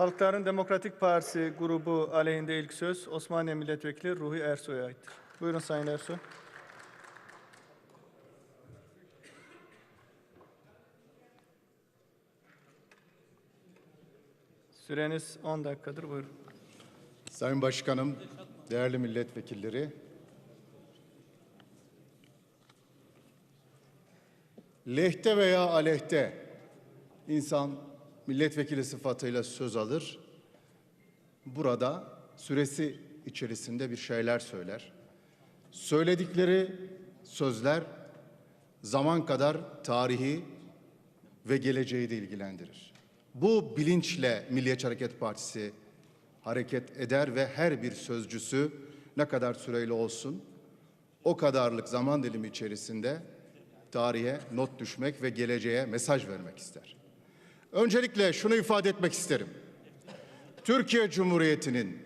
Halkların Demokratik Partisi grubu aleyhinde ilk söz Osmaniye Milletvekili Ruhi Ersoy'a aittir. Buyurun Sayın Ersoy. Süreniz 10 dakikadır. Buyurun. Sayın Başkanım, değerli milletvekilleri, lehte veya aleyhte insan milletvekili sıfatıyla söz alır. Burada süresi içerisinde bir şeyler söyler. Söyledikleri sözler zaman kadar tarihi ve geleceği de ilgilendirir. Bu bilinçle Milliyetçi Hareket Partisi hareket eder ve her bir sözcüsü ne kadar süreyle olsun o kadarlık zaman dilimi içerisinde tarihe not düşmek ve geleceğe mesaj vermek ister. Öncelikle şunu ifade etmek isterim. Türkiye Cumhuriyeti'nin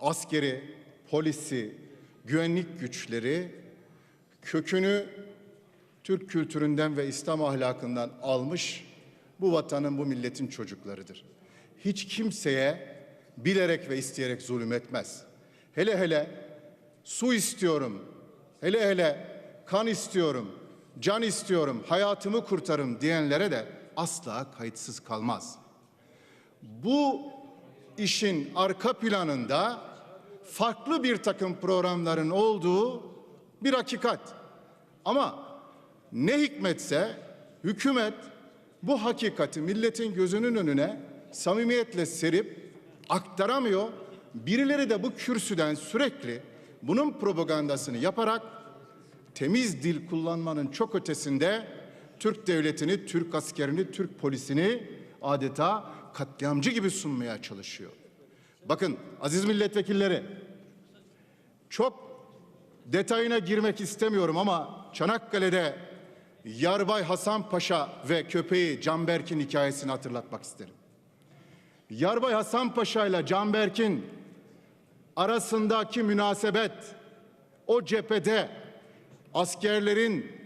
askeri, polisi, güvenlik güçleri kökünü Türk kültüründen ve İslam ahlakından almış bu vatanın, bu milletin çocuklarıdır. Hiç kimseye bilerek ve isteyerek zulüm etmez. Hele hele su istiyorum, hele hele kan istiyorum, can istiyorum, hayatımı kurtarım diyenlere de asla kayıtsız kalmaz. Bu işin arka planında farklı bir takım programların olduğu bir hakikat. Ama ne hikmetse hükümet bu hakikati milletin gözünün önüne samimiyetle serip aktaramıyor. Birileri de bu kürsüden sürekli bunun propagandasını yaparak temiz dil kullanmanın çok ötesinde Türk devletini, Türk askerini, Türk polisini adeta katliamcı gibi sunmaya çalışıyor. Bakın aziz milletvekilleri çok detayına girmek istemiyorum ama Çanakkale'de Yarbay Hasan Paşa ve köpeği Canberk'in hikayesini hatırlatmak isterim. Yarbay Hasan Paşa ile Canberk'in arasındaki münasebet o cephede askerlerin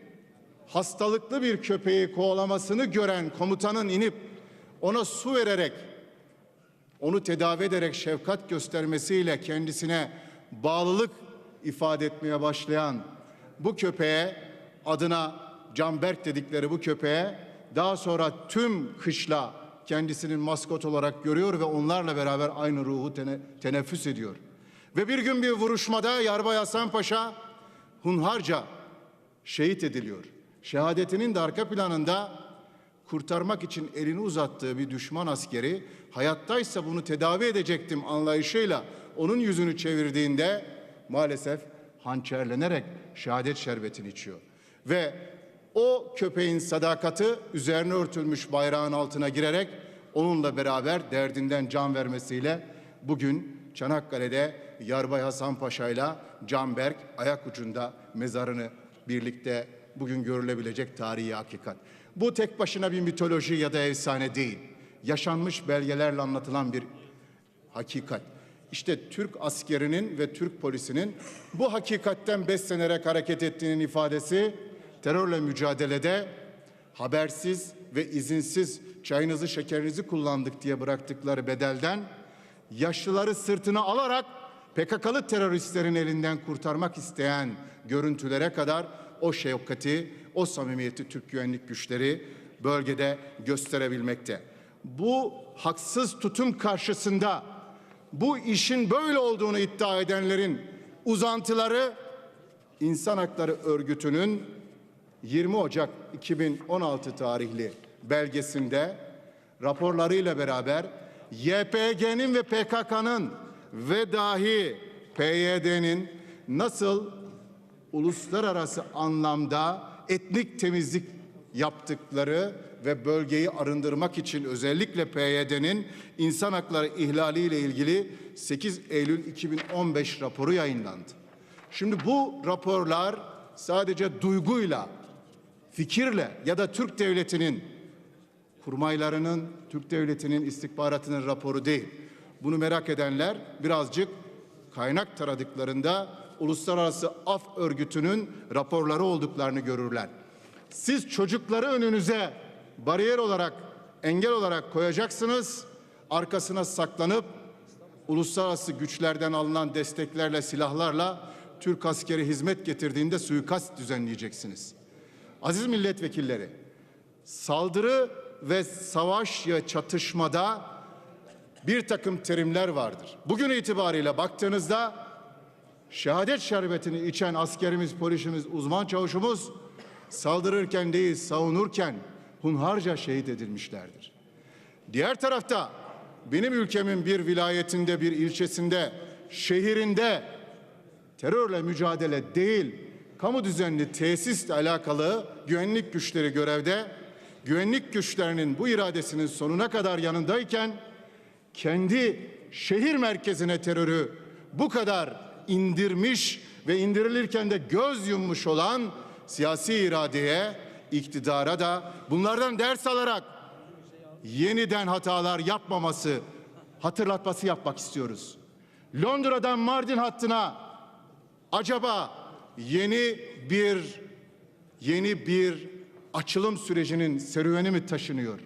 hastalıklı bir köpeği kovalamasını gören komutanın inip ona su vererek onu tedavi ederek şefkat göstermesiyle kendisine bağlılık ifade etmeye başlayan bu köpeğe adına Canberk dedikleri bu köpeğe daha sonra tüm kışla kendisinin maskot olarak görüyor ve onlarla beraber aynı ruhu tene, teneffüs ediyor. Ve bir gün bir vuruşmada Yarbay Hasan Paşa hunharca şehit ediliyor. Şehadetinin de arka planında kurtarmak için elini uzattığı bir düşman askeri hayattaysa bunu tedavi edecektim anlayışıyla onun yüzünü çevirdiğinde maalesef hançerlenerek şehadet şerbetini içiyor. Ve o köpeğin sadakati üzerine örtülmüş bayrağın altına girerek onunla beraber derdinden can vermesiyle bugün Çanakkale'de Yarbay Hasan Paşa ile Canberk ayak ucunda mezarını birlikte bugün görülebilecek tarihi hakikat. Bu tek başına bir mitoloji ya da efsane değil. Yaşanmış belgelerle anlatılan bir hakikat. İşte Türk askerinin ve Türk polisinin bu hakikatten beslenerek hareket ettiğinin ifadesi terörle mücadelede habersiz ve izinsiz çayınızı şekerinizi kullandık diye bıraktıkları bedelden yaşlıları sırtına alarak PKK'lı teröristlerin elinden kurtarmak isteyen görüntülere kadar o şefkati, o samimiyeti Türk güvenlik güçleri bölgede gösterebilmekte. Bu haksız tutum karşısında bu işin böyle olduğunu iddia edenlerin uzantıları İnsan Hakları Örgütü'nün 20 Ocak 2016 tarihli belgesinde raporlarıyla beraber YPG'nin ve PKK'nın ve dahi PYD'nin nasıl uluslararası anlamda etnik temizlik yaptıkları ve bölgeyi arındırmak için özellikle PYD'nin insan hakları ihlaliyle ilgili 8 Eylül 2015 raporu yayınlandı. Şimdi bu raporlar sadece duyguyla, fikirle ya da Türk devletinin kurmaylarının, Türk devletinin istihbaratının raporu değil. Bunu merak edenler birazcık kaynak taradıklarında Uluslararası Af Örgütü'nün raporları olduklarını görürler. Siz çocukları önünüze bariyer olarak, engel olarak koyacaksınız arkasına saklanıp uluslararası güçlerden alınan desteklerle, silahlarla Türk askeri hizmet getirdiğinde suikast düzenleyeceksiniz. Aziz milletvekilleri, saldırı ve savaş ya çatışmada bir takım terimler vardır. Bugün itibariyle baktığınızda şehadet şerbetini içen askerimiz, polisimiz, uzman çavuşumuz saldırırken değil savunurken hunharca şehit edilmişlerdir. Diğer tarafta benim ülkemin bir vilayetinde, bir ilçesinde, şehrinde terörle mücadele değil, kamu düzenli tesisle alakalı güvenlik güçleri görevde, güvenlik güçlerinin bu iradesinin sonuna kadar yanındayken kendi şehir merkezine terörü bu kadar indirmiş ve indirilirken de göz yummuş olan siyasi iradeye, iktidara da bunlardan ders alarak yeniden hatalar yapmaması hatırlatması yapmak istiyoruz. Londra'dan Mardin hattına acaba yeni bir yeni bir açılım sürecinin serüveni mi taşınıyor?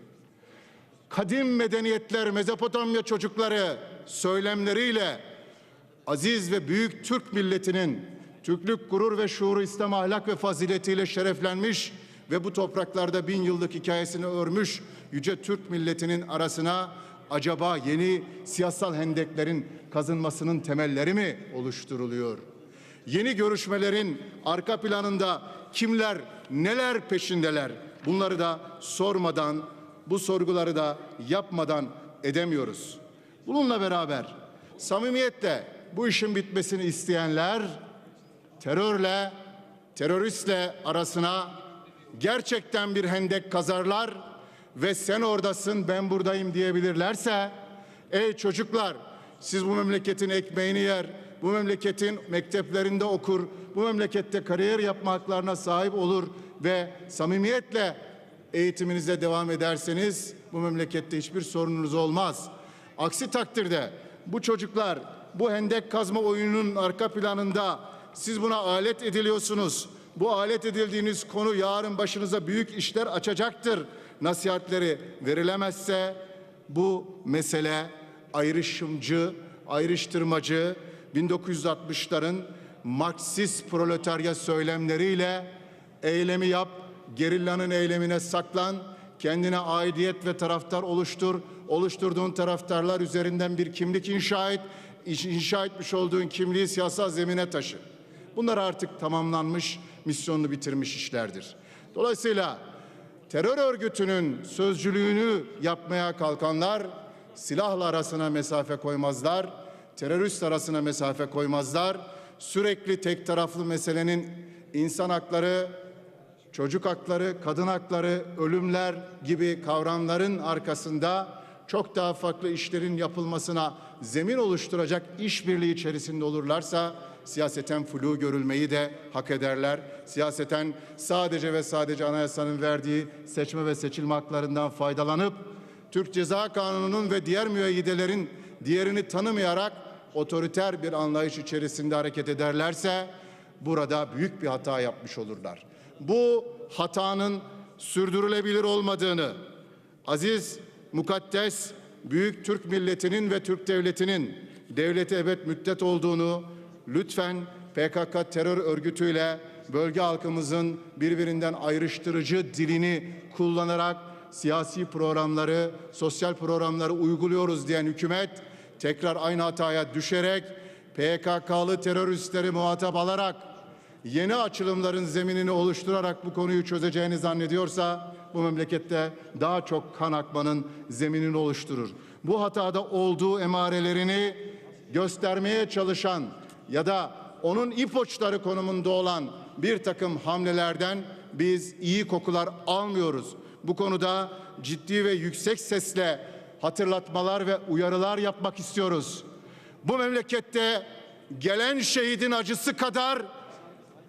Kadim medeniyetler Mezopotamya çocukları söylemleriyle aziz ve büyük Türk milletinin Türklük gurur ve şuuru İslam ahlak ve faziletiyle şereflenmiş ve bu topraklarda bin yıllık hikayesini örmüş yüce Türk milletinin arasına acaba yeni siyasal hendeklerin kazınmasının temelleri mi oluşturuluyor? Yeni görüşmelerin arka planında kimler neler peşindeler? Bunları da sormadan, bu sorguları da yapmadan edemiyoruz. Bununla beraber samimiyetle bu işin bitmesini isteyenler terörle, teröristle arasına gerçekten bir hendek kazarlar ve sen oradasın ben buradayım diyebilirlerse ey çocuklar siz bu memleketin ekmeğini yer, bu memleketin mekteplerinde okur, bu memlekette kariyer yapma haklarına sahip olur ve samimiyetle eğitiminize devam ederseniz bu memlekette hiçbir sorununuz olmaz. Aksi takdirde bu çocuklar bu hendek kazma oyununun arka planında siz buna alet ediliyorsunuz. Bu alet edildiğiniz konu yarın başınıza büyük işler açacaktır. Nasihatleri verilemezse bu mesele ayrışımcı, ayrıştırmacı 1960'ların Marksist proletarya söylemleriyle eylemi yap, gerillanın eylemine saklan, kendine aidiyet ve taraftar oluştur. Oluşturduğun taraftarlar üzerinden bir kimlik inşa et, inşa etmiş olduğun kimliği siyasal zemine taşı. Bunlar artık tamamlanmış, misyonunu bitirmiş işlerdir. Dolayısıyla terör örgütünün sözcülüğünü yapmaya kalkanlar silahla arasına mesafe koymazlar, terörist arasına mesafe koymazlar. Sürekli tek taraflı meselenin insan hakları, çocuk hakları, kadın hakları, ölümler gibi kavramların arkasında çok daha farklı işlerin yapılmasına zemin oluşturacak işbirliği içerisinde olurlarsa siyaseten flu görülmeyi de hak ederler. Siyaseten sadece ve sadece anayasanın verdiği seçme ve seçilme haklarından faydalanıp Türk Ceza Kanunu'nun ve diğer müeyyidelerin diğerini tanımayarak otoriter bir anlayış içerisinde hareket ederlerse burada büyük bir hata yapmış olurlar. Bu hatanın sürdürülebilir olmadığını aziz, mukaddes, büyük Türk milletinin ve Türk devletinin devlete ebed müddet olduğunu lütfen PKK terör örgütüyle bölge halkımızın birbirinden ayrıştırıcı dilini kullanarak siyasi programları, sosyal programları uyguluyoruz diyen hükümet tekrar aynı hataya düşerek PKK'lı teröristleri muhatap alarak yeni açılımların zeminini oluşturarak bu konuyu çözeceğini zannediyorsa bu memlekette daha çok kan akmanın zeminini oluşturur. Bu hatada olduğu emarelerini göstermeye çalışan ya da onun ipuçları konumunda olan bir takım hamlelerden biz iyi kokular almıyoruz. Bu konuda ciddi ve yüksek sesle hatırlatmalar ve uyarılar yapmak istiyoruz. Bu memlekette gelen şehidin acısı kadar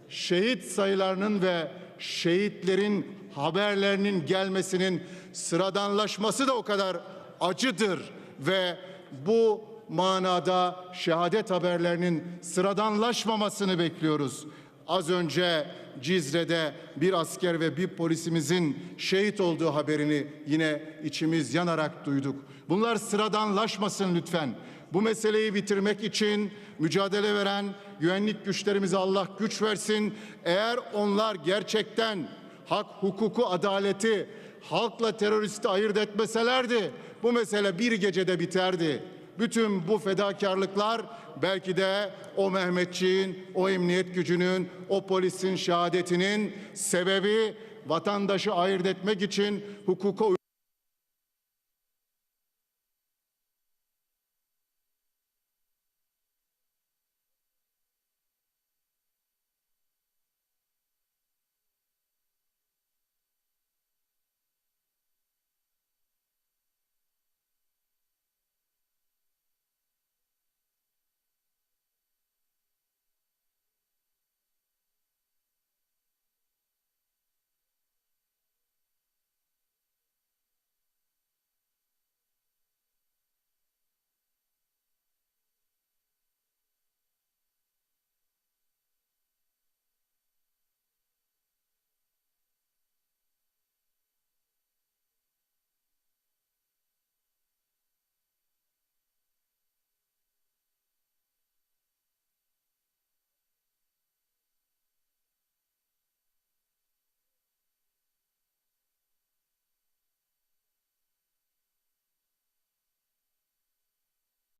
şehit sayılarının ve şehitlerin haberlerinin gelmesinin sıradanlaşması da o kadar acıdır ve bu manada şehadet haberlerinin sıradanlaşmamasını bekliyoruz. Az önce Cizre'de bir asker ve bir polisimizin şehit olduğu haberini yine içimiz yanarak duyduk. Bunlar sıradanlaşmasın lütfen. Bu meseleyi bitirmek için mücadele veren güvenlik güçlerimize Allah güç versin. Eğer onlar gerçekten hak, hukuku, adaleti halkla teröristi ayırt etmeselerdi bu mesele bir gecede biterdi. Bütün bu fedakarlıklar belki de o Mehmetçiğin, o emniyet gücünün, o polisin şehadetinin sebebi vatandaşı ayırt etmek için hukuka